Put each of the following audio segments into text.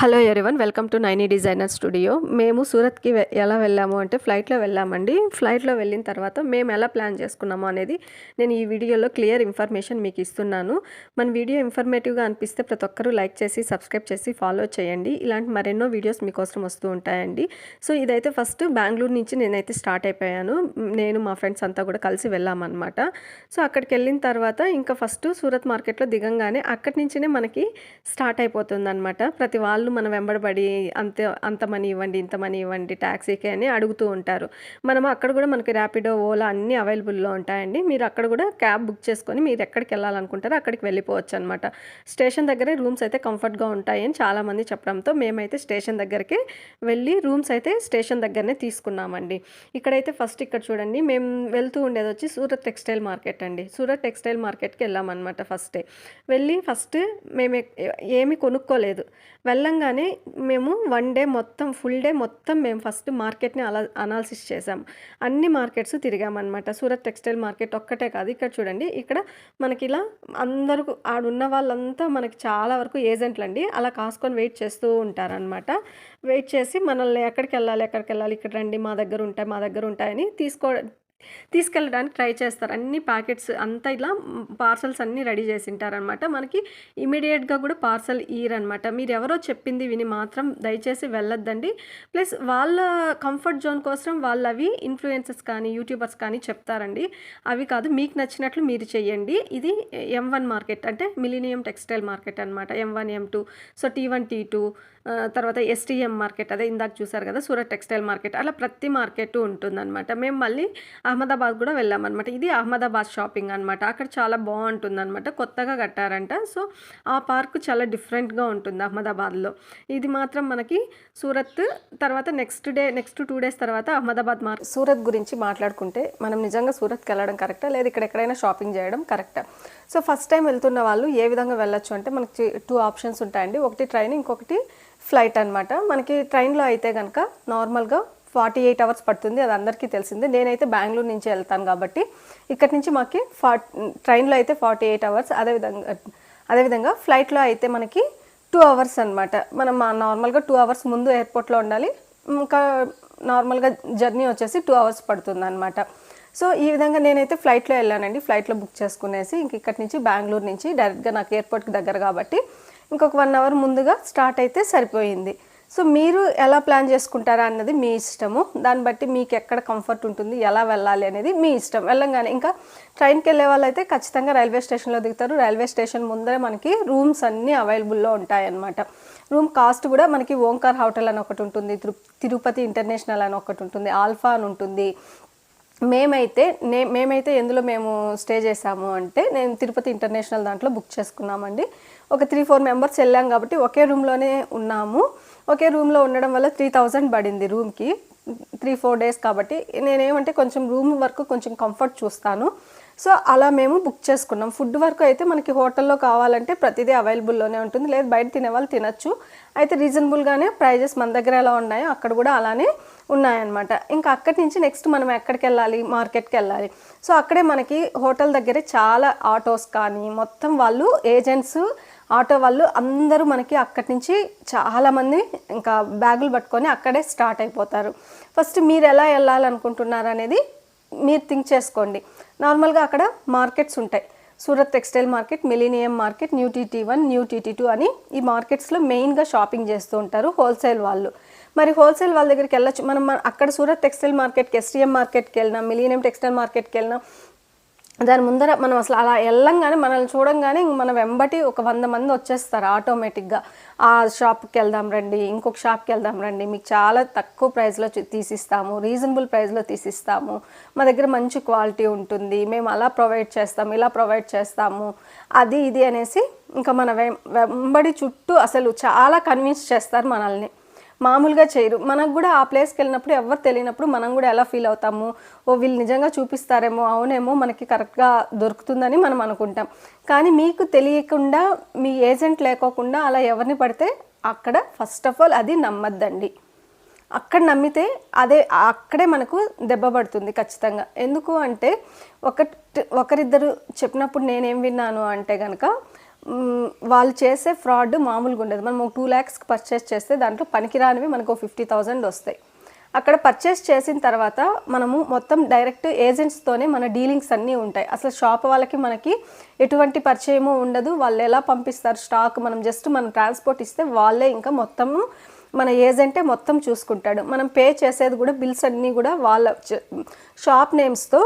Hello everyone welcome to Naini designer studio. మేము సూరత్కి ఎలా వెళ్ళాము అంటే ఫ్లైట్లో వెళ్ళామండి. ఫ్లైట్లో వెళ్ళిన తర్వాత మేము ఎలా ప్లాన్ చేసుకున్నాము అనేది నేను ఈ వీడియోలో క్లియర్ ఇన్ఫర్మేషన్ మీకు ఇస్తున్నాను. మన వీడియో ఇన్ఫర్మేటివ్గా అనిపిస్తే ప్రతి ఒక్కరూ లైక్ చేసి సబ్స్క్రైబ్ చేసి ఫాలో చేయండి. ఇలాంటి మరెన్నో వీడియోస్ మీకోసం వస్తూ ఉంటాయండి. సో ఇదైతే ఫస్ట్ బెంగళూరు నుంచి నేనైతే స్టార్ట్ అయిపోయాను. నేను మా ఫ్రెండ్స్ అంతా కూడా కలిసి వెళ్ళామన్నమాట. సో అక్కడికి వెళ్ళిన తర్వాత ఇంకా ఫస్ట్ సూరత్ మార్కెట్లో దిగంగానే అక్కడి నుంచినే మనకి స్టార్ట్ అయిపోతుంది అనమాట ప్రతి వాళ్ళు మన వెంబడబడి అంత అంత మనీ ఇవ్వండి ఇంత మనీ ఇవ్వండి ట్యాక్సీకి అని అడుగుతూ ఉంటారు. మనం అక్కడ కూడా మనకి ర్యాపిడో ఓలా అన్నీ అవైలబుల్లో ఉంటాయండి. మీరు అక్కడ కూడా క్యాబ్ బుక్ చేసుకొని మీరు ఎక్కడికి వెళ్ళాలనుకుంటారో అక్కడికి వెళ్ళిపోవచ్చు అనమాట స్టేషన్ దగ్గరే రూమ్స్ అయితే కంఫర్ట్గా ఉంటాయని చాలామంది చెప్పడంతో మేమైతే స్టేషన్ దగ్గరికి వెళ్ళి రూమ్స్ అయితే స్టేషన్ దగ్గరనే తీసుకున్నామండి. ఇక్కడైతే ఫస్ట్ ఇక్కడ చూడండి మేము వెళ్తూ ఉండేది వచ్చి సూరత్ టెక్స్టైల్ మార్కెట్ అండి. సూరత్ టెక్స్టైల్ మార్కెట్కి వెళ్ళామన్నమాట ఫస్టే వెళ్ళి ఫస్ట్ మేము ఏమి కొనుక్కోలేదు. వెళ్ళంగా వెళ్ళంగానే మేము వన్ డే మొత్తం ఫుల్ డే మొత్తం మేము ఫస్ట్ మార్కెట్ని అలా అనాలిసిస్ చేసాం అన్ని మార్కెట్స్ తిరిగామన్నమాట. సూరత్ టెక్స్టైల్ మార్కెట్ ఒక్కటే కాదు. ఇక్కడ చూడండి ఇక్కడ మనకి ఇలా అందరూ ఆడున్న వాళ్ళంతా మనకి చాలా వరకు ఏజెంట్లు అండి. అలా కాసుకొని వెయిట్ చేస్తూ ఉంటారనమాట వెయిట్ చేసి మనల్ని ఎక్కడికి వెళ్ళాలి ఎక్కడికి వెళ్ళాలి ఇక్కడ రండి మా దగ్గర ఉంటాయి మా దగ్గర ఉంటాయని తీసుకో తీసుకెళ్ళడానికి ట్రై చేస్తారు. అన్ని ప్యాకెట్స్ అంతా ఇలా పార్సల్స్ అన్నీ రెడీ చేసి ఉంటారనమాట మనకి ఇమీడియట్గా కూడా పార్సల్ ఇయరనమాట మీరు ఎవరో చెప్పింది విని మాత్రం దయచేసి వెళ్ళొద్దండి. ప్లస్ వాళ్ళ కంఫర్ట్ జోన్ కోసం వాళ్ళు అవి ఇన్ఫ్లుయెన్సెస్ కానీ యూట్యూబర్స్ కానీ చెప్తారండి. అవి కాదు మీకు నచ్చినట్లు మీరు చేయండి ఇది ఎం వన్ మార్కెట్ అంటే మిలీనియం టెక్స్టైల్ మార్కెట్ అనమాట. M one M two. So T one T two తర్వాత ఎస్టీఎం మార్కెట్ అదే ఇందాక చూసారు కదా సూరత్ టెక్స్టైల్ మార్కెట్ అలా ప్రతి మార్కెట్ ఉంటుందన్నమాట. మేము మళ్ళీ అహ్మదాబాద్ కూడా వెళ్ళామన్నమాట. ఇది అహ్మదాబాద్ షాపింగ్ అనమాట అక్కడ చాలా బాగుంటుందన్నమాట. కొత్తగా కట్టారంట. సో ఆ పార్క్ చాలా డిఫరెంట్గా ఉంటుంది అహ్మదాబాద్లో. ఇది మాత్రం మనకి సూరత్ తర్వాత next day next two days తర్వాత అహ్మదాబాద్ మార్ సూరత్ గురించి మాట్లాడుకుంటే మనం నిజంగా సూరత్కి వెళ్ళడం కరెక్టా? లేదా ఇక్కడ ఎక్కడైనా షాపింగ్ చేయడం కరెక్టా? సో ఫస్ట్ టైం వెళ్తున్న వాళ్ళు ఏ విధంగా వెళ్ళొచ్చు అంటే మనకి టూ ఆప్షన్స్ ఉంటాయండి. ఒకటి ట్రైన్ ఇంకొకటి ఫ్లైట్ అనమాట మనకి ట్రైన్లో అయితే కనుక నార్మల్గా ఫార్టీ ఎయిట్ అవర్స్ పడుతుంది అది అందరికీ తెలిసిందే. నేనైతే బెంగళూరు నుంచి వెళ్తాను కాబట్టి ఇక్కడి నుంచి మాకు ఫార్ ట్రైన్లో అయితే ఫార్టీ ఎయిట్ అవర్స్ అదేవిధంగా అదేవిధంగా ఫ్లైట్లో అయితే మనకి టూ అవర్స్ అనమాట మనం మా నార్మల్గా టూ అవర్స్ ముందు ఎయిర్పోర్ట్లో ఉండాలి ఇంకా నార్మల్గా జర్నీ వచ్చేసి టూ అవర్స్ పడుతుంది అనమాట సో ఈ విధంగా నేనైతే ఫ్లైట్లో వెళ్ళానండి ఫ్లైట్లో బుక్ చేసుకునేసి ఇంక ఇక్కడి నుంచి బెంగళూరు నుంచి డైరెక్ట్గా నాకు ఎయిర్పోర్ట్కి దగ్గర కాబట్టి ఇంకొక వన్ అవర్ ముందుగా స్టార్ట్ అయితే సరిపోయింది. సో మీరు ఎలా ప్లాన్ చేసుకుంటారా అన్నది మీ ఇష్టము. దాన్ని బట్టి మీకు ఎక్కడ కంఫర్ట్ ఉంటుంది ఎలా వెళ్ళాలి అనేది మీ ఇష్టం. వెళ్ళంగానే ఇంకా ట్రైన్కి వెళ్ళే వాళ్ళు అయితే ఖచ్చితంగా రైల్వే స్టేషన్లో దిగుతారు. రైల్వే స్టేషన్ ముందరే మనకి రూమ్స్ అన్నీ అవైలబుల్లో ఉంటాయన్నమాట. రూమ్ కాస్ట్ కూడా మనకి ఓంకార్ హోటల్ అని ఒకటి ఉంటుంది తిరుపతి ఇంటర్నేషనల్ అని ఒకటి ఉంటుంది ఆల్ఫా అని ఉంటుంది. మేమైతే నే మేమైతే ఎందులో మేము స్టే చేసాము అంటే నేను తిరుపతి ఇంటర్నేషనల్ దాంట్లో బుక్ చేసుకున్నామండి. ఒక త్రీ ఫోర్ మెంబర్స్ వెళ్ళాం కాబట్టి ఒకే రూమ్లోనే ఉన్నాము. ఒకే రూమ్లో ఉండడం వల్ల త్రీ థౌజండ్ పడింది రూమ్కి త్రీ ఫోర్ డేస్ కాబట్టి నేనేమంటే కొంచెం రూమ్ వరకు కొంచెం కంఫర్ట్ చూస్తాను. సో అలా మేము బుక్ చేసుకున్నాం. ఫుడ్ వరకు అయితే మనకి హోటల్లో కావాలంటే ప్రతిదీ అవైలబుల్లోనే ఉంటుంది. లేదు బయట తినే వాళ్ళు తినచ్చు. అయితే రీజనబుల్గానే ప్రైజెస్ మన దగ్గర ఎలా ఉన్నాయో అక్కడ కూడా అలానే ఉన్నాయన్నమాట. ఇంకా అక్కడి నుంచి నెక్స్ట్ మనం ఎక్కడికి వెళ్ళాలి? మార్కెట్కి వెళ్ళాలి. సో అక్కడే మనకి హోటల్ దగ్గరే చాలా ఆటోస్ కానీ మొత్తం వాళ్ళు ఏజెంట్స్ ఆటో వాళ్ళు అందరూ మనకి అక్కడి నుంచి చాలామంది ఇంకా బ్యాగులు పట్టుకొని అక్కడే స్టార్ట్ అయిపోతారు. ఫస్ట్ మీరు ఎలా వెళ్ళాలనుకుంటున్నారు అనేది మీరు థింక్ చేసుకోండి. నార్మల్గా అక్కడ మార్కెట్స్ ఉంటాయి. Surat textile market millennium market new TT one new TT two అని ఈ మార్కెట్స్లో మెయిన్గా షాపింగ్ చేస్తూ ఉంటారు హోల్సేల్ వాళ్ళు. మరి హోల్సేల్ వాళ్ళ దగ్గరికి వెళ్ళచ్చు. మనం అక్కడ సూరత్ టెక్స్టైల్ మార్కెట్కి ఎస్టీఎం మార్కెట్కి వెళ్ళినా మిలీనియం టెక్స్టైల్ మార్కెట్కి వెళ్ళినా దాని ముందర మనం అసలు అలా వెళ్ళంగానే మనల్ని చూడంగానే మన వెంబటి ఒక వంద మంది వచ్చేస్తారు ఆటోమేటిక్గా. ఆ షాప్కి వెళ్దాం రండి ఇంకొక షాప్కి వెళ్దాం రండి మీకు చాలా తక్కువ ప్రైస్లో తీసిస్తాము రీజనబుల్ ప్రైస్లో తీసిస్తాము. మా దగ్గర మంచి క్వాలిటీ ఉంటుంది మేము అలా ప్రొవైడ్ చేస్తాము ఇలా ప్రొవైడ్ చేస్తాము అది ఇది అనేసి ఇంకా మన వెం- వెంబడి చుట్టూ అసలు చాలా కన్విన్స్ చేస్తారు మనల్ని. మామూలుగా చేయరు. మనకు కూడా ఆ ప్లేస్కి వెళ్ళినప్పుడు ఎవరు తెలియనప్పుడు మనం కూడా ఎలా ఫీల్ అవుతాము? ఓ వీళ్ళు నిజంగా చూపిస్తారేమో అవునేమో మనకి కరెక్ట్గా దొరుకుతుందని మనం అనుకుంటాం. కానీ మీకు తెలియకుండా మీ ఏజెంట్ లేకోకుండా అలా ఎవరిని పడితే అక్కడ ఫస్ట్ ఆఫ్ ఆల్ అది నమ్మద్దండి. అక్కడ నమ్మితే అదే అక్కడే మనకు దెబ్బ పడుతుంది ఖచ్చితంగా. ఎందుకు అంటే ఒక ఒకరిద్దరు చెప్పినప్పుడు నేనేం విన్నాను అంటే కనుక వాళ్ళు చేసే ఫ్రాడ్ మామూలుగా ఉండదు. మనం ఒక టూ ల్యాక్స్కి పర్చేస్ చేస్తే దాంట్లో పనికిరానివి మనకు ఫిఫ్టీ థౌజండ్ వస్తాయి. అక్కడ పర్చేస్ చేసిన తర్వాత మనము మొత్తం డైరెక్ట్ ఏజెంట్స్తోనే మన డీలింగ్స్ అన్నీ ఉంటాయి. అసలు షాప్ వాళ్ళకి మనకి ఎటువంటి పరిచయము ఉండదు. వాళ్ళు ఎలా పంపిస్తారు స్టాక్ మనం జస్ట్ మనం ట్రాన్స్పోర్ట్ ఇస్తే వాళ్ళే ఇంకా మొత్తము మన ఏజెంటే మొత్తం చూసుకుంటాడు. మనం పే చేసేది కూడా బిల్స్ అన్నీ కూడా వాళ్ళ షాప్ నేమ్స్తో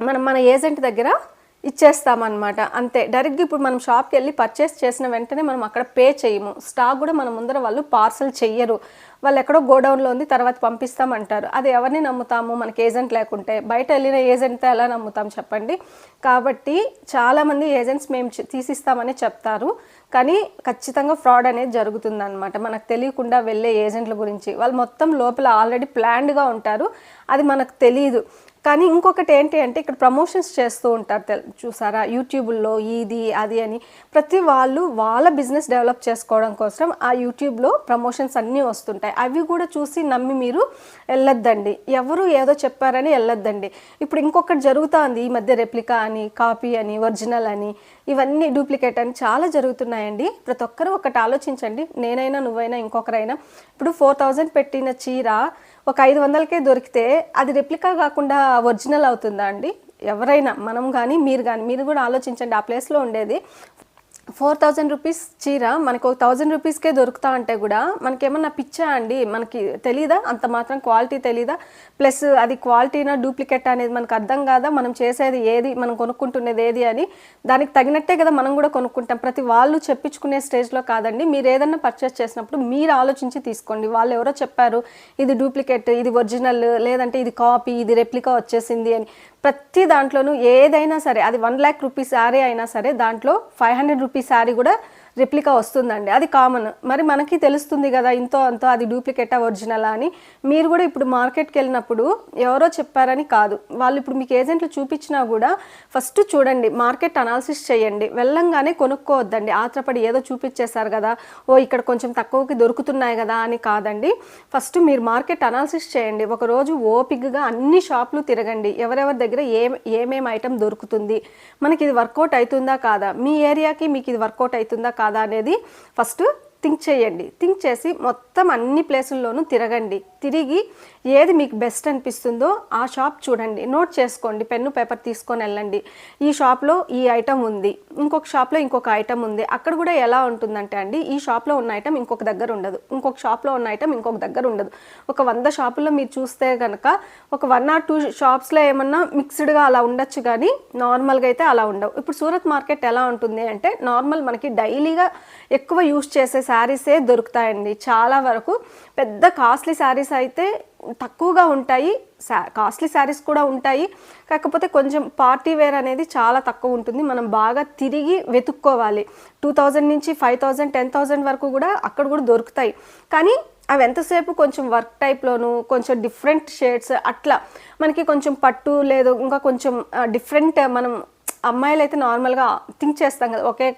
మనం మన ఏజెంట్ దగ్గర ఇచ్చేస్తామన్నమాట. అంతే. డైరెక్ట్గా ఇప్పుడు మనం షాప్కి వెళ్ళి పర్చేస్ చేసిన వెంటనే మనం అక్కడ పే చేయము. స్టాక్ కూడా మన ముందర వాళ్ళు పార్సల్ చెయ్యరు. వాళ్ళు ఎక్కడో గోడౌన్లో ఉంది తర్వాత పంపిస్తామంటారు. అది ఎవరిని నమ్ముతాము? మనకి ఏజెంట్ లేకుంటే. బయట వెళ్ళిన ఏజెంట్తో ఎలా నమ్ముతాం చెప్పండి? కాబట్టి చాలామంది ఏజెంట్స్ మేము తీసిస్తామని చెప్తారు. కానీ ఖచ్చితంగా ఫ్రాడ్ అనేది జరుగుతుందన్నమాట. మనకు తెలియకుండా వెళ్ళే ఏజెంట్ల గురించి. వాళ్ళు మొత్తం లోపల ఆల్రెడీ ప్లాన్డ్గా ఉంటారు. అది మనకు తెలియదు కానీ ఇంకొకటి ఏంటి అంటే ఇక్కడ ప్రమోషన్స్ చేస్తూ ఉంటారు తెల్- చూసారా? యూట్యూబ్లో ఇది అది అని ప్రతి వాళ్ళు వాళ్ళ బిజినెస్ డెవలప్ చేసుకోవడం కోసం ఆ యూట్యూబ్లో ప్రమోషన్స్ అన్నీ వస్తుంటాయి. అవి కూడా చూసి నమ్మి మీరు వెళ్ళొద్దండి ఎవరు ఏదో చెప్పారని వెళ్ళొద్దండి ఇప్పుడు ఇంకొకటి జరుగుతోంది ఈ మధ్య రెప్లికా అని కాపీ అని ఒరిజినల్ అని ఇవన్నీ డూప్లికేట్ అని చాలా జరుగుతున్నాయండి. ప్రతి ఒక్కరూ ఒకటి ఆలోచించండి. నేనైనా నువ్వైనా ఇంకొకరైనా. ఇప్పుడు ఫోర్ థౌజండ్ పెట్టిన చీర ఒక ఐదు వందలకే దొరికితే అది రెప్లికా కాకుండా ఒరిజినల్ అవుతుందా అండి? ఎవరైనా మనం కానీ మీరు కానీ మీరు కూడా ఆలోచించండి. ఆ ప్లేస్లో ఉండేది ఫోర్ థౌజండ్ రూపీస్ చీర మనకు ఒక థౌజండ్ రూపీస్కే దొరుకుతా అంటే కూడా మనకేమన్నా పిచ్చా అండి? మనకి తెలీదా? అంత మాత్రం క్వాలిటీ తెలీదా? ప్లస్ అది క్వాలిటీనా డూప్లికేట్ అనేది మనకు అర్థం కాదా? మనం చేసేది ఏది? మనం కొనుక్కుంటున్నది ఏది అని దానికి తగినట్టే కదా మనం కూడా కొనుక్కుంటాం. ప్రతి వాళ్ళు చెప్పించుకునే స్టేజ్లో కాదండి. మీరు ఏదన్నా పర్చేస్ చేసినప్పుడు మీరు ఆలోచించి తీసుకోండి. వాళ్ళు ఎవరో చెప్పారు ఇది డూప్లికేట్ ఇది ఒరిజినల్ లేదంటే ఇది కాపీ ఇది రెప్లికా వచ్చేసింది అని. ప్రతి దాంట్లోనూ ఏదైనా సరే అది వన్ ల్యాక్ రూపీస్ శారీ అయినా సరే దాంట్లో ఫైవ్ హండ్రెడ్ రూపీస్ శారీ కూడా రెప్లికా వస్తుందండి. అది కామన్ మరి మనకి తెలుస్తుంది కదా ఇంతో అంతో అది డూప్లికేటా ఒరిజినలా అని. మీరు కూడా ఇప్పుడు మార్కెట్కి వెళ్ళినప్పుడు ఎవరో చెప్పారని కాదు. వాళ్ళు ఇప్పుడు మీకు ఏజెంట్లు చూపించినా కూడా ఫస్ట్ చూడండి మార్కెట్ అనాలిసిస్ చేయండి. వెళ్ళంగానే కొనుక్కోవద్దండి. ఆత్రపడి ఏదో చూపించేశారు కదా ఓ ఇక్కడ కొంచెం తక్కువకి దొరుకుతున్నాయి కదా అని కాదండి. ఫస్ట్ మీరు మార్కెట్ అనాలిసిస్ చేయండి. ఒక రోజు ఓపికగా అన్ని షాపులు తిరగండి. ఎవరెవరి దగ్గర ఏ ఏమేమి ఐటమ్ దొరుకుతుంది. మనకి ఇది వర్కౌట్ అవుతుందా కాదా? మీ ఏరియాకి మీకు ఇది వర్కౌట్ అవుతుందా కాదా? కాదా అనేది ఫస్ట్ థింక్ చేయండి. థింక్ చేసి మొత్తం అన్ని ప్లేసుల్లోనూ తిరగండి. తిరిగి ఏది మీకు బెస్ట్ అనిపిస్తుందో ఆ షాప్ చూడండి. నోట్ చేసుకోండి. పెన్ను పేపర్ తీసుకొని వెళ్ళండి. ఈ షాప్లో ఈ ఐటమ్ ఉంది. ఇంకొక షాప్లో ఇంకొక ఐటమ్ ఉంది. అక్కడ కూడా ఎలా ఉంటుందంటే అండి ఈ షాప్లో ఉన్న ఐటమ్ ఇంకొక దగ్గర ఉండదు. ఇంకొక షాప్లో ఉన్న ఐటమ్ ఇంకొక దగ్గర ఉండదు. ఒక వంద షాపుల్లో మీరు చూస్తే కనుక ఒక వన్ ఆర్ టూ షాప్స్లో ఏమన్నా మిక్స్డ్గా అలా ఉండొచ్చు కానీ నార్మల్గా అయితే అలా ఉండవు. ఇప్పుడు సూరత్ మార్కెట్ ఎలా ఉంటుంది అంటే నార్మల్ మనకి డైలీగా ఎక్కువ యూస్ చేసే శారీసే దొరుకుతాయండి. చాలా వరకు పెద్ద కాస్ట్లీ శారీస్ అయితే తక్కువగా ఉంటాయి. కాస్ట్లీ శారీస్ కూడా ఉంటాయి. కాకపోతే కొంచెం పార్టీ వేర్ అనేది చాలా తక్కువ ఉంటుంది. మనం బాగా తిరిగి వెతుక్కోవాలి. టూ థౌజండ్ నుంచి ఫైవ్ థౌజండ్ టెన్ థౌజండ్ వరకు కూడా అక్కడ కూడా దొరుకుతాయి. కానీ అవి ఎంతసేపు కొంచెం వర్క్ టైప్లోను కొంచెం డిఫరెంట్ షేడ్స్ అట్లా మనకి కొంచెం పట్టు లేదు ఇంకా కొంచెం డిఫరెంట్ మనం అమ్మాయిలు అయితే నార్మల్గా థింక్ చేస్తాం కదా ఒకే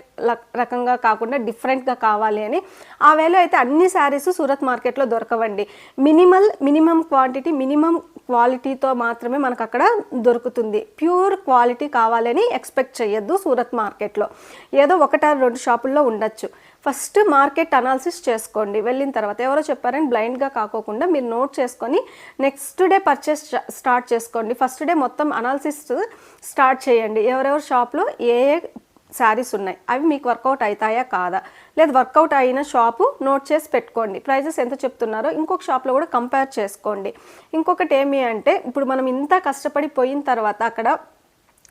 రకంగా కాకుండా డిఫరెంట్గా కావాలి అని. ఆ వేళ అయితే అన్ని శారీస్ సూరత్ మార్కెట్లో దొరకవండి. మినిమల్ మినిమం క్వాంటిటీ మినిమం క్వాలిటీతో మాత్రమే మనకు అక్కడ దొరుకుతుంది. ప్యూర్ క్వాలిటీ కావాలని ఎక్స్పెక్ట్ చేయొద్దు సూరత్ మార్కెట్లో. ఏదో ఒకటారు రెండు షాపుల్లో ఉండొచ్చు. ఫస్ట్ మార్కెట్ అనాలిసిస్ చేసుకోండి. వెళ్ళిన తర్వాత ఎవరో చెప్పారని బ్లైండ్గా కాకోకుండా మీరు నోట్ చేసుకొని నెక్స్ట్ డే పర్చేస్ స్టార్ట్ చేసుకోండి. ఫస్ట్ డే మొత్తం అనాలిసిస్ స్టార్ట్ చేయండి. ఎవరెవరి షాప్లో ఏ ఏ శారీస్ ఉన్నాయి? అవి మీకు వర్కౌట్ అవుతాయా కాదా? లేదు వర్కౌట్ అయిన షాపు నోట్ చేసి పెట్టుకోండి. ప్రైజెస్ ఎంత చెప్తున్నారో ఇంకొక షాప్లో కూడా కంపేర్ చేసుకోండి. ఇంకొకటి ఏమి అంటే ఇప్పుడు మనం ఇంత కష్టపడి పోయిన తర్వాత అక్కడ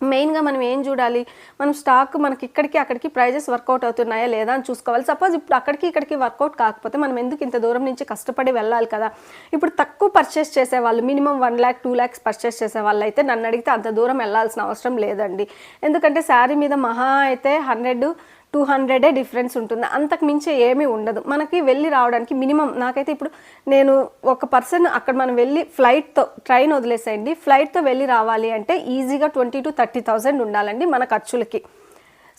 మెయిన్గా మనం ఏం చూడాలి? మనం స్టాక్ మనకి ఇక్కడికి అక్కడికి ప్రైజెస్ వర్కౌట్ అవుతున్నాయా లేదా అని చూసుకోవాలి. సపోజ్ ఇప్పుడు అక్కడికి ఇక్కడికి వర్కౌట్ కాకపోతే మనం ఎందుకు ఇంత దూరం నుంచి కష్టపడి వెళ్ళాలి కదా? ఇప్పుడు తక్కువ పర్చేస్ చేసేవాళ్ళు minimum one lakh two lakhs purchase చేసే వాళ్ళు అయితే నన్ను అడిగితే అంత దూరం వెళ్ళాల్సిన అవసరం లేదండి. ఎందుకంటే శారీ మీద మహా అయితే హండ్రెడ్ టూ హండ్రెడే డిఫరెన్స్ ఉంటుంది. అంతకు మించి ఏమీ ఉండదు. మనకి వెళ్ళి రావడానికి మినిమం నాకైతే ఇప్పుడు నేను ఒక పర్సన్ అక్కడ మనం వెళ్ళి ఫ్లైట్తో ట్రైన్ వదిలేసేయండి. ఫ్లైట్తో వెళ్ళి రావాలి అంటే ఈజీగా ట్వంటీ టు థర్టీ థౌజండ్ ఉండాలండి మన ఖర్చులకి.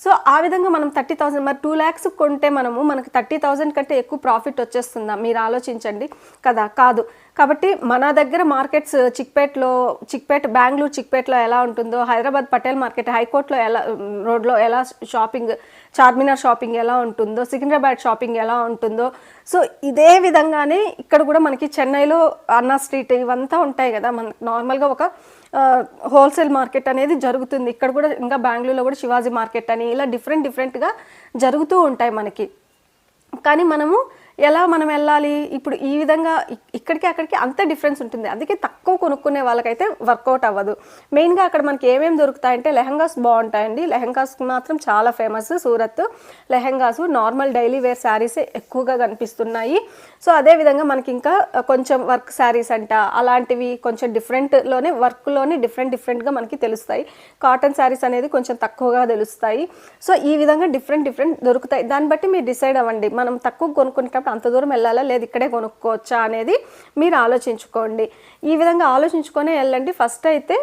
సో ఆ విధంగా మనం థర్టీ థౌసండ్ మరి టూ ల్యాక్స్ కొంటే మనము మనకి థర్టీ థౌసండ్ కంటే ఎక్కువ ప్రాఫిట్ వచ్చేస్తుందా? మీరు ఆలోచించండి. కదా కాదు. కాబట్టి మన దగ్గర మార్కెట్స్ చిక్పేట్లో చిక్పేట్ బెంగళూరు చిక్పేట్లో ఎలా ఉంటుందో హైదరాబాద్ పటేల్ మార్కెట్ హైకోర్టులో ఎలా రోడ్లో ఎలా షాపింగ్ చార్మినార్ షాపింగ్ ఎలా ఉంటుందో సికింద్రాబాద్ షాపింగ్ ఎలా ఉంటుందో. సో ఇదే విధంగానే ఇక్కడ కూడా మనకి చెన్నైలో అన్నా స్ట్రీట్ ఇవంతా ఉంటాయి కదా. మన నార్మల్గా ఒక హోల్సేల్ మార్కెట్ అనేది జరుగుతుంది. ఇక్కడ కూడా ఇంకా బెంగళూరులో కూడా శివాజీ మార్కెట్ అని ఇలా డిఫరెంట్ డిఫరెంట్గా జరుగుతూ ఉంటాయి మనకి. కానీ మనము ఎలా మనం వెళ్ళాలి? ఇప్పుడు ఈ విధంగా ఇక్కడికి అక్కడికి అంత డిఫరెన్స్ ఉంటుంది. అందుకే తక్కువ కొనుక్కునే వాళ్ళకైతే వర్కౌట్ అవ్వదు. మెయిన్గా అక్కడ మనకి ఏమేమి దొరుకుతాయంటే లెహంగాస్ బాగుంటాయండి. లెహంగాస్ మాత్రం చాలా famous Surat. Lehengas normal daily wear saris ఎక్కువగా కనిపిస్తున్నాయి. సో అదే విధంగా మనకి ఇంకా కొంచెం వర్క్ శారీస్ అంట అలాంటివి కొంచెం డిఫరెంట్లోనే వర్క్లోనే డిఫరెంట్ డిఫరెంట్గా మనకి తెలుస్తాయి. కాటన్ శారీస్ అనేది కొంచెం తక్కువగా తెలుస్తాయి. సో ఈ విధంగా డిఫరెంట్ డిఫరెంట్ దొరుకుతాయి. దాన్ని బట్టి మీరు డిసైడ్ అవ్వండి. మనం తక్కువ కొనుక్కునేటప్పుడు అంత దూరం వెళ్ళాలా? లేదు ఇక్కడే కొనుక్కోవచ్చా అనేది మీరు ఆలోచించుకోండి. ఈ విధంగా ఆలోచించుకొని వెళ్ళండి. ఫస్ట్ అయితే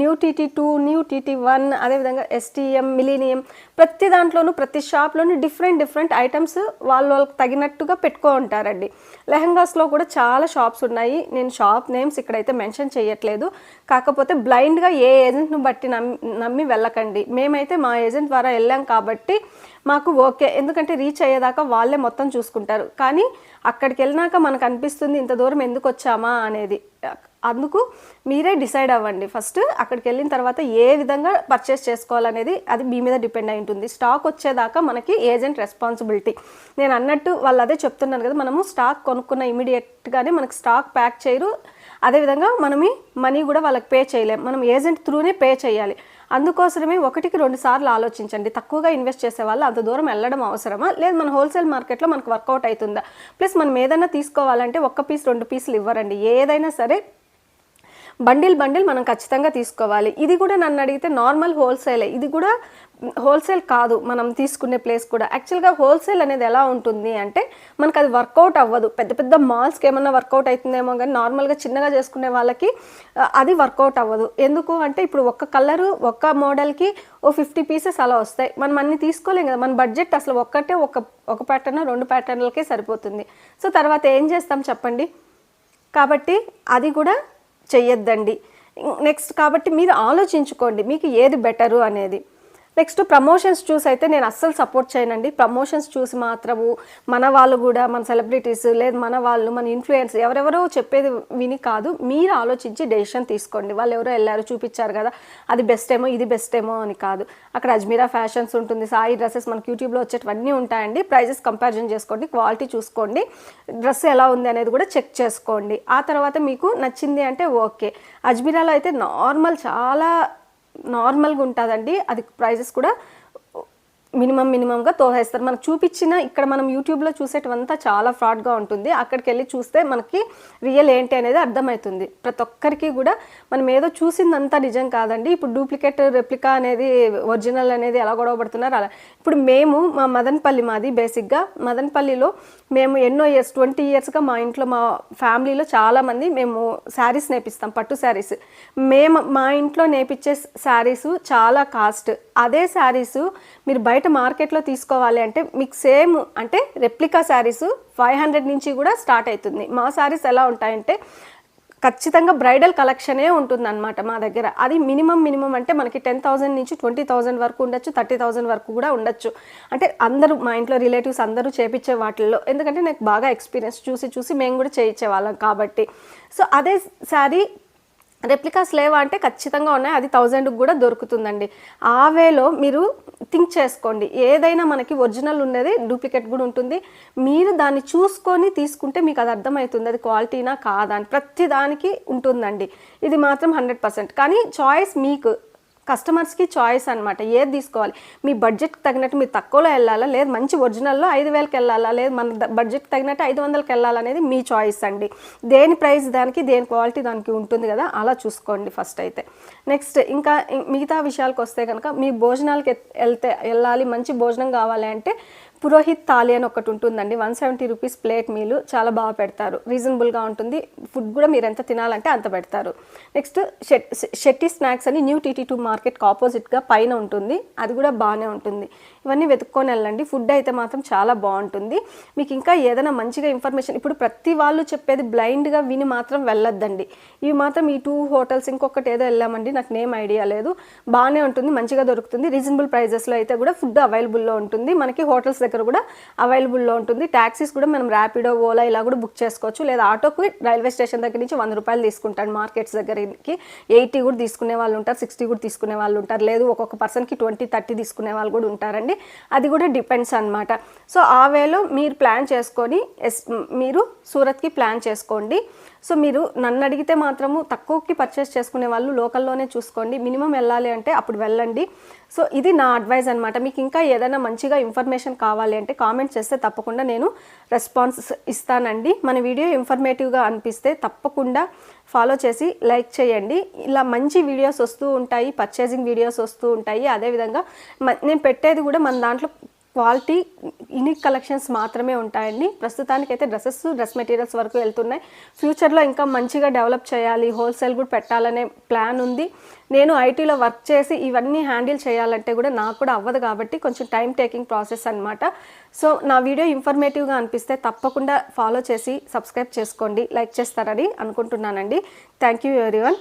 new TT two new TT one అదేవిధంగా ఎస్టీఎం మిలీనియం ప్రతి దాంట్లోనూ ప్రతి షాప్లోనూ డిఫరెంట్ డిఫరెంట్ ఐటమ్స్ వాళ్ళ వాళ్ళకి తగినట్టుగా పెట్టుకో ఉంటారండి. లెహంగాస్లో కూడా చాలా షాప్స్ ఉన్నాయి. నేను షాప్ నేమ్స్ ఇక్కడైతే మెన్షన్ చేయట్లేదు. కాకపోతే బ్లైండ్గా ఏ ఏజెంట్ను బట్టి నమ్మి నమ్మి వెళ్ళకండి. మేమైతే మా ఏజెంట్ ద్వారా వెళ్ళాం కాబట్టి మాకు ఓకే. ఎందుకంటే రీచ్ అయ్యేదాకా వాళ్ళే మొత్తం చూసుకుంటారు. కానీ అక్కడికి వెళ్ళినాక మనకు అనిపిస్తుంది ఇంత దూరం ఎందుకు వచ్చామా అనేది. అందుకు మీరే డిసైడ్ అవ్వండి. ఫస్ట్ అక్కడికి వెళ్ళిన తర్వాత ఏ విధంగా పర్చేస్ చేసుకోవాలనేది అది మీ మీద డిపెండ్ అయి ఉంటుంది. స్టాక్ వచ్చేదాకా మనకి ఏజెంట్ రెస్పాన్సిబిలిటీ. నేను అన్నట్టు వాళ్ళు అదే చెప్తున్నాను కదా మనము స్టాక్ కొనుక్కున్న ఇమీడియట్గానే మనకు స్టాక్ ప్యాక్ చేయరు. అదేవిధంగా మనమే మనీ కూడా వాళ్ళకి పే చేయలేం. మనం ఏజెంట్ త్రూనే పే చేయాలి. అందుకోసమే ఒకటికి రెండు సార్లు ఆలోచించండి. తక్కువగా ఇన్వెస్ట్ చేసే వాళ్ళు అంత దూరం వెళ్ళడం అవసరమా? లేదు మన హోల్సేల్ మార్కెట్లో మనకు వర్కౌట్ అవుతుందా? ప్లస్ మనం ఏదైనా తీసుకోవాలంటే ఒక్క పీస్ రెండు పీసులు ఇవ్వరండి. ఏదైనా సరే బండిల్ బండిల్ మనం ఖచ్చితంగా తీసుకోవాలి. ఇది కూడా నన్ను అడిగితే నార్మల్ హోల్సేలే. ఇది కూడా హోల్సేల్ కాదు మనం తీసుకునే ప్లేస్ కూడా. యాక్చువల్గా హోల్సేల్ అనేది ఎలా ఉంటుంది అంటే మనకు అది వర్కౌట్ అవ్వదు. పెద్ద పెద్ద మాల్స్కి ఏమన్నా వర్కౌట్ అవుతుందేమో కానీ నార్మల్గా చిన్నగా చేసుకునే వాళ్ళకి అది వర్కౌట్ అవ్వదు. ఎందుకు అంటే ఇప్పుడు ఒక్క కలరు ఒక్క మోడల్కి ఓ ఫిఫ్టీ పీసెస్ అలా వస్తాయి. మనం అన్ని తీసుకోలేం కదా. మన బడ్జెట్ అసలు ఒక్కటే ఒక ఒక ప్యాటర్న్ రెండు ప్యాటర్న్లకే సరిపోతుంది. సో తర్వాత ఏం చేస్తాం చెప్పండి? కాబట్టి అది కూడా చెయ్యొద్దండి. నెక్స్ట్ కాబట్టి మీరు ఆలోచించుకోండి మీకు ఏది బెటరు అనేది. నెక్స్ట్ ప్రమోషన్స్ చూసి అయితే నేను అస్సలు సపోర్ట్ చేయనండి. ప్రమోషన్స్ చూసి మాత్రము మన వాళ్ళు కూడా మన సెలబ్రిటీస్ లేదు మన వాళ్ళు మన ఇన్ఫ్లుయెన్స్ ఎవరెవరో చెప్పేది విని కాదు. మీరు ఆలోచించి డెసిషన్ తీసుకోండి. వాళ్ళు ఎవరో వెళ్ళారు చూపించారు కదా అది బెస్ట్ ఏమో ఇది బెస్ట్ ఏమో అని కాదు. అక్కడ అజ్మీరా ఫ్యాషన్స్ ఉంటుంది సాయి డ్రెస్సెస్ మనకి యూట్యూబ్లో వచ్చేటివన్నీ ఉంటాయండి. ప్రైజెస్ కంపారిజన్ చేసుకోండి క్వాలిటీ చూసుకోండి. డ్రెస్ ఎలా ఉంది అనేది కూడా చెక్ చేసుకోండి. ఆ తర్వాత మీకు నచ్చింది అంటే ఓకే అజ్మీరాలో అయితే నార్మల్ చాలా నార్మల్గా ఉంటుందండి. అది ప్రైజెస్ కూడా మినిమం మినిమంగా తోసేస్తారు. మనకు చూపించిన ఇక్కడ మనం యూట్యూబ్లో చూసేటివంతా చాలా ఫ్రాడ్గా ఉంటుంది. అక్కడికి వెళ్ళి చూస్తే మనకి రియల్ ఏంటి అనేది అర్థమవుతుంది. ప్రతి ఒక్కరికి కూడా మనం ఏదో చూసిందంతా నిజం కాదండి. ఇప్పుడు డూప్లికేట్ రెప్లికా అనేది ఒరిజినల్ అనేది ఎలా గొడవ పడుతున్నారు అలా. ఇప్పుడు మేము మా మదనపల్లి మాది బేసిక్గా మదనపల్లిలో మేము ఎన్నో ఇయర్స్ ట్వంటీ ఇయర్స్గా మా ఇంట్లో మా ఫ్యామిలీలో చాలామంది మేము శారీస్ నేపిస్తాం పట్టు శారీస్. మేము మా ఇంట్లో నేపించే శారీస్ చాలా కాస్ట్. అదే శారీస్ మీరు బయట మార్కెట్లో తీసుకోవాలి అంటే మీకు సేమ్ అంటే రెప్లికా శారీస్ ఫైవ్ హండ్రెడ్ నుంచి కూడా స్టార్ట్ అవుతుంది. మా శారీస్ ఎలా ఉంటాయంటే ఖచ్చితంగా బ్రైడల్ కలెక్షనే ఉంటుందన్నమాట మా దగ్గర. అది మినిమం మినిమం అంటే మనకి టెన్ థౌసండ్ నుంచి ట్వంటీ థౌసండ్ వరకు ఉండొచ్చు థర్టీ థౌసండ్ వరకు కూడా ఉండొచ్చు. అంటే అందరూ మా ఇంట్లో రిలేటివ్స్ అందరూ చేపించే వాటిల్లో ఎందుకంటే నాకు బాగా ఎక్స్పీరియన్స్ చూసి చూసి మేము కూడా చేయించే వాళ్ళం కాబట్టి. సో అదే శారీ రెప్లికాస్ లేవా అంటే ఖచ్చితంగా ఉన్నాయి. అది థౌజండ్కి కూడా దొరుకుతుందండి. ఆ వేలో మీరు థింక్ చేసుకోండి. ఏదైనా మనకి ఒరిజినల్ ఉండేది డూప్లికేట్ కూడా ఉంటుంది. మీరు దాన్ని చూసుకొని తీసుకుంటే మీకు అది అర్థమవుతుంది. అది క్వాలిటీనా కాదా అని ప్రతి దానికి ఉంటుందండి. ఇది మాత్రం హండ్రెడ్ పర్సెంట్. కానీ చాయిస్ మీకు కస్టమర్స్కి చాయిస్ అనమాట ఏది తీసుకోవాలి? మీ బడ్జెట్కి తగినట్టు మీరు తక్కువలో వెళ్ళాలా? లేదు మంచి ఒరిజినల్లో ఐదు వేలకి వెళ్ళాలా? లేదు మన ద- బడ్జెట్కి తగినట్టు ఐదు వందలకి వెళ్ళాలనేది మీ చాయిస్ అండి. దేని ప్రైస్ దానికి దేని క్వాలిటీ దానికి ఉంటుంది కదా అలా చూసుకోండి ఫస్ట్ అయితే. నెక్స్ట్ ఇంకా మిగతా విషయాలకు వస్తే కనుక మీ భోజనాలకి వెళ్తే వెళ్ళాలి మంచి భోజనం కావాలి అంటే పురోహిత్ థాలి అని ఒకటి ఉంటుందండి. వన్ సెవెంటీ రూపీస్ ప్లేట్ మీలు చాలా బాగా పెడతారు. రీజనబుల్గా ఉంటుంది. ఫుడ్ కూడా మీరు ఎంత తినాలంటే అంత పెడతారు. నెక్స్ట్ షెట్టి స్నాక్స్ అని న్యూ టీటీ టూ మార్కెట్కి ఆపోజిట్గా పైన ఉంటుంది. అది కూడా బాగానే ఉంటుంది. ఇవన్నీ వెతుక్కొని వెళ్ళండి. ఫుడ్ అయితే మాత్రం చాలా బాగుంటుంది. మీకు ఇంకా ఏదైనా మంచిగా ఇన్ఫర్మేషన్ ఇప్పుడు ప్రతి వాళ్ళు చెప్పేది బ్లైండ్గా విని మాత్రం వెళ్ళొద్దండి. ఇవి మాత్రం ఈ టూ హోటల్స్ ఇంకొకటి ఏదో వెళ్ళామండి. నాకు నేమ్ ఐడియా లేదు. బాగానే ఉంటుంది మంచిగా దొరుకుతుంది. రీజనబుల్ ప్రైజెస్లో అయితే కూడా ఫుడ్ అవైలబుల్లో ఉంటుంది. మనకి హోటల్స్ దగ్గర కూడా అవైలబుల్లో ఉంటుంది. ట్యాక్సీస్ కూడా మనం ర్యాపిడో ఓలా ఇలా కూడా బుక్ చేసుకోవచ్చు. లేదా ఆటోకి రైల్వే స్టేషన్ దగ్గర నుంచి వంద రూపాయలు తీసుకుంటాడు మార్కెట్స్ దగ్గరికి. ఎయిటీ కూడా తీసుకునే వాళ్ళు ఉంటారు సిక్స్టీ కూడా తీసుకునే వాళ్ళు ఉంటారు. లేదు ఒక్కొక్క పర్సన్కి ట్వంటీ థర్టీ తీసుకునే వాళ్ళు కూడా ఉంటారండి. అది కూడా డిపెండ్స్ అనమాట సో ఆ వేలో మీరు ప్లాన్ చేసుకొని ఎస్ మీరు సూరత్కి ప్లాన్ చేసుకోండి. సో మీరు నన్ను అడిగితే మాత్రము తక్కువకి పర్చేస్ చేసుకునే వాళ్ళు లోకల్లోనే చూసుకోండి. మినిమం వెళ్ళాలి అంటే అప్పుడు వెళ్ళండి. సో ఇది నా అడ్వైజ్ అనమాట మీకు ఇంకా ఏదైనా మంచిగా ఇన్ఫర్మేషన్ కావాలి అంటే కామెంట్ చేస్తే తప్పకుండా నేను రెస్పాన్స్ ఇస్తానండి. మన వీడియో ఇన్ఫర్మేటివ్గా అనిపిస్తే తప్పకుండా ఫాలో చేసి లైక్ చేయండి. ఇలా మంచి వీడియోస్ వస్తూ ఉంటాయి పర్చేసింగ్ వీడియోస్ వస్తూ ఉంటాయి. అదేవిధంగా మ- నేను పెట్టేది కూడా మన దాంట్లో క్వాలిటీ యూనిక్ కలెక్షన్స్ మాత్రమే ఉంటాయండి. ప్రస్తుతానికి అయితే డ్రెస్సెస్ డ్రెస్ మెటీరియల్స్ వరకు వెళ్తున్నాయి. ఫ్యూచర్లో ఇంకా మంచిగా డెవలప్ చేయాలి హోల్సేల్ కూడా పెట్టాలనే ప్లాన్ ఉంది. నేను ఐటీలో వర్క్ చేసి ఇవన్నీ హ్యాండిల్ చేయాలంటే కూడా నాకు కూడా అవ్వదు కాబట్టి కొంచెం టైం టేకింగ్ ప్రాసెస్ అనమాట సో నా వీడియో ఇన్ఫర్మేటివ్గా అనిపిస్తే తప్పకుండా ఫాలో చేసి సబ్స్క్రైబ్ చేసుకోండి లైక్ చేస్తారని అనుకుంటున్నానండి. Thank you everyone.